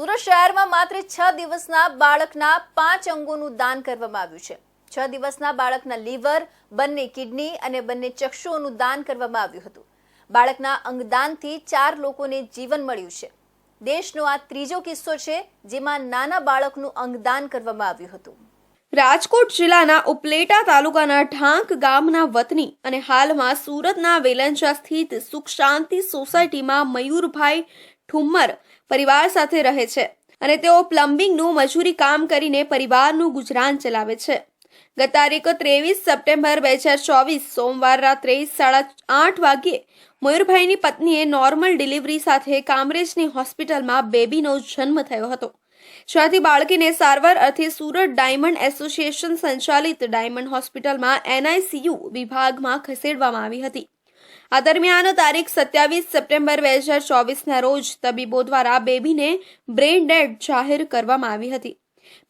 સુરત શહેરમાં માત્ર છ દિવસના બાળકના પાંચ અંગોનું દાન કરવામાં આવ્યું છે. છ દિવસના બાળકના લીવર, બંને કિડની અને બંને ચક્ષુઓનું દાન કરવામાં આવ્યું હતું. બાળકના અંગદાનથી ચાર લોકોને જીવન મળ્યું છે. દેશનો આ ત્રીજો કિસ્સો છે જેમાં નાના બાળકનું અંગદાન કરવામાં આવ્યું હતું. રાજકોટ જિલ્લાના ઉપલેટા તાલુકાના ઢાંક ગામના વતની અને હાલમાં સુરતના વેલંચા સ્થિત સુખ શાંતિ સોસાયટીમાં મયુરભાઈ ઠુમ્મર પરિવાર સાથે રહે છે અને તેઓ પ્લમ્બિંગનું મજૂરી કામ કરીને પરિવારનું ગુજરાન ચલાવે છે. ગત તારીખ ત્રેવીસ સપ્ટેમ્બર બે હજાર ચોવીસ સોમવાર રાત્રે સાડા આઠ વાગ્યે મયુરભાઈની પત્નીએ નોર્મલ ડિલિવરી સાથે કામરેજની હોસ્પિટલમાં બેબીનો જન્મ થયો હતો. જ્યાંથી બાળકીને સારવાર અર્થે સુરત ડાયમંડ એસોસિએશન સંચાલિત ડાયમંડ હોસ્પિટલમાં એનઆઈસીયુ વિભાગમાં ખસેડવામાં આવી હતી. આ દરમિયાન તારીખ સત્યાવીસ સપ્ટેમ્બર બે હજાર ચોવીસના રોજ તબીબો દ્વારા બેબીને બ્રેઇન ડેડ જાહેર કરવામાં આવી હતી.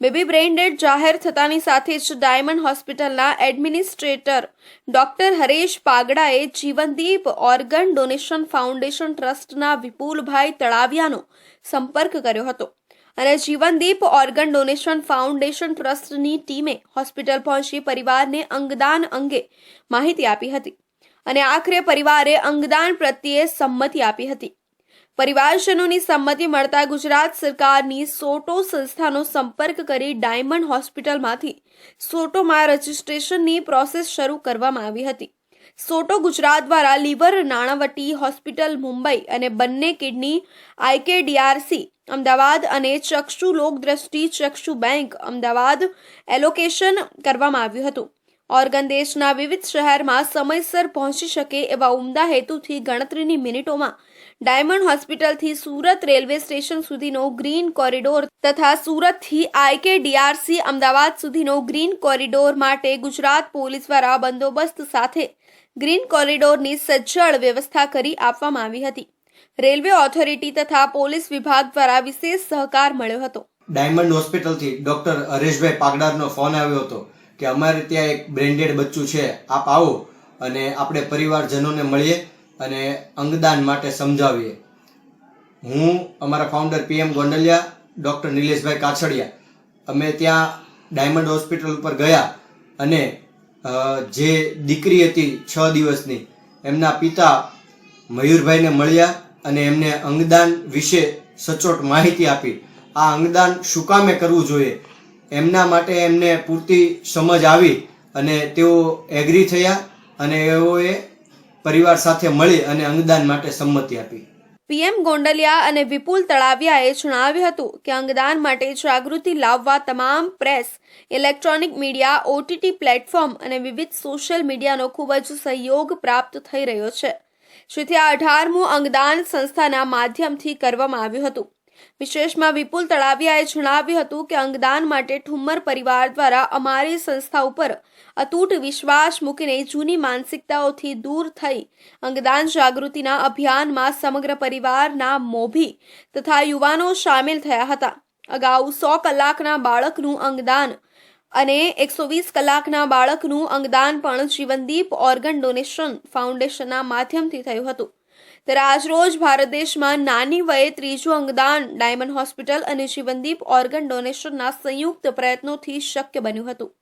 બેબી બ્રેઇન ડેડ જાહેર થતાની સાથે જ ડાયમંડ હોસ્પિટલના એડમિનિસ્ટ્રેટર ડોક્ટર હરેશ પાગડાએ જીવનદીપ ઓર્ગન ડોનેશન ફાઉન્ડેશન ટ્રસ્ટના વિપુલભાઈ તળાવિયાનો સંપર્ક કર્યો હતો અને જીવનદીપ ઓર્ગન ડોનેશન ફાઉન્ડેશન ટ્રસ્ટની ટીમે હોસ્પિટલ પહોંચી પરિવારને અંગદાન અંગે માહિતી આપી હતી. અને આખરે પરિવારે અંગદાન પ્રત્યે સંમતિ આપી હતી. પરિવારજનોની સંમતિ મળતા ગુજરાત સરકારની સોટો સંસ્થાનો સંપર્ક કરી ડાયમંડ હોસ્પિટલમાંથી સોટોમાં રજિસ્ટ્રેશનની પ્રોસેસ શરૂ કરવામાં આવી હતી. સોટો ગુજરાત દ્વારા લીવર નાણાવટી હોસ્પિટલ મુંબઈ અને બંને કિડની, આઈકેડીઆરસી, અમદાવાદ અને ચક્ષુ લોકદ્રષ્ટિ ચક્ષુ બેંક અમદાવાદ એલોકેશન કરવામાં આવ્યું હતું. ઓર્ગન દેશના વિવિધ શહેરમાં સમયસર પહોંચી શકે એવા ઉમદા હેતુથી ગણતરીની મિનિટોમાં ડાયમંડ હોસ્પિટલથી સુરત રેલવે સ્ટેશન સુધીનો ગ્રીન કોરિડોર તથા સુરતથી આઈકેડીઆરસી અમદાવાદ સુધીનો ગ્રીન કોરિડોર માટે ગુજરાત પોલીસ દ્વારા બંદોબસ્ત સાથે ગ્રીન કોરિડોરની સજ્જડ વ્યવસ્થા કરી આપવામાં આવી હતી. રેલવે ઓથોરિટી તથા પોલીસ વિભાગ દ્વારા વિશેષ સહકાર મળ્યો હતો. ડાયમંડ હોસ્પિટલથી ડોક્ટર હરેશભાઈ પાગડારનો ફોન આવ્યો હતો. કે અમારે ત્યાં એક બ્રેન્ડેડ બચ્ચું છે, આપ આવો અને આપણે પરિવારજનોને મળીએ અને અંગદાન માટે સમજાવીએ. હું અમારા founder PM Gondaliya, doctor Nileshbhai Kachhadiya. અમે ત્યાં ડાયમંડ હોસ્પિટલ ઉપર ગયા અને જે દીકરી હતી છ દિવસની, એમના પિતા મયુરભાઈને મળ્યા અને એમને અંગદાન વિશે સચોટ માહિતી આપી. આ અંગદાન શું કામે કરવું જોઈએ? એમના માટે એમને પૂરતી સમજ આવી અને તેઓ એગ્રી થયા અને એઓએ પરિવાર સાથે મળી અને અંગદાન માટે સંમતિ આપી. પીએમ ગોંડલિયા અને વિપુલ તળાવિયાએ જણાવ્યું હતું કે અંગદાન માટે જાગૃતિ લાવવા તમામ press, electronic media, OTT platform અને વિવિધ સોશિયલ મીડિયાનો ખૂબ જ સહયોગ પ્રાપ્ત થઈ રહ્યો છે. જેથી આ અઢારમું અંગદાન સંસ્થાના માધ્યમથી કરવામાં આવ્યું હતું. વિશેષમાં વિપુલ તળાવિયાએ જણાવ્યું હતું કે અંગદાન માટે ઠુમ્મર પરિવાર દ્વારા અમારી સંસ્થા ઉપર અતૂટ વિશ્વાસ મૂકીને જૂની માનસિકતાઓથી દૂર થઈ અંગદાન જાગૃતિના અભિયાનમાં સમગ્ર પરિવારના મોભી તથા યુવાનો સામેલ થયા હતા. અગાઉ સો કલાકના બાળકનું અંગદાન અને એકસો વીસ કલાકના બાળકનું અંગદાન પણ જીવનદીપ ઓર્ગન ડોનેશન ફાઉન્ડેશનના માધ્યમથી થયું હતું. ત્યારે આજરોજ ભારત દેશમાં નાની વયે ત્રીજું અંગદાન, ડાયમંડ હોસ્પિટલ અને જીવનદીપ ઓર્ગન ડોનેશનના સંયુક્ત પ્રયત્નોથી શક્ય બન્યું હતું.